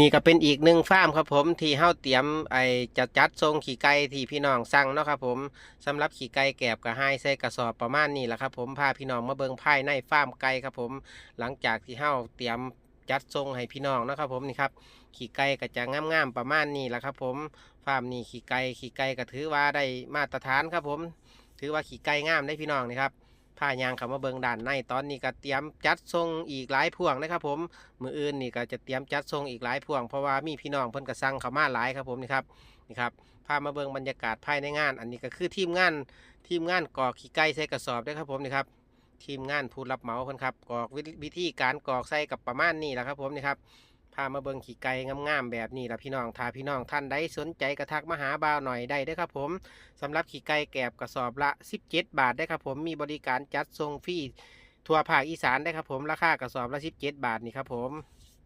นี่ก็เป็นอีกหนึ่งฟาร์มครับผมที่เฮาเตรียมไอจะจัดทรงขี่ไก่ที่พี่น้องสั่งเนาะครับผมสำหรับขี่ไก่แกบกับให้ใส่กระสอบประมาณนี้แหละครับผมพาพี่น้องมาเบิ่งภายในฟาร์มไก่ครับผม หลังจากที่เฮาเตรียมจัดทรงให้พี่น้องเนาะครับผมนี่ครับขี่ไก่ก็จะงามๆประมาณนี้แหละครับผมฟาร์มนี้ขี่ไก่ขี่ไก่ก็ถือว่าได้มาตรฐานครับผม ถือว่าขี่ไก่งามได้พี่น้องนี่ครับ ผ้ายางเขามาเบิงด่านในตอนนี้ก็เตรียมจัดทรงอีกหลายพวงนะครับผมมืออื่นนี่ก็จะเตรียมจัดทรงอีกหลายพวงเพราะว่ามีพี่น้องเพิ่นกระสั่งเขามาหลายครับผมนี่ครับนี่ครับพามาเบิงบรรยากาศภายในงาน อันนี้ก็คือทีมงานทีมงานกอกขี้ไก่ใส่กระสอบด้วยครับผมนี่ครับทีมงานผู้รับเหมาเพิ่นครับกอกวิวิธีการกอกใส่กับประมาณนี้แหละครับผมนี่ครับ พามาเบิ้งขี่ไก่งามๆแบบนี้ละพี่น้องถ้าพี่น้องท่านใดสนใจกระทักมาหาบ่าวหน่อยได้เด้อครับผมสำหรับขี่ไก่แกบกระสอบละ 17 บาทได้ครับผมมีบริการจัดทรงฟรีทั่วภาคอีสานได้ครับผมราคากระสอบละ 17 บาทนี่ครับผม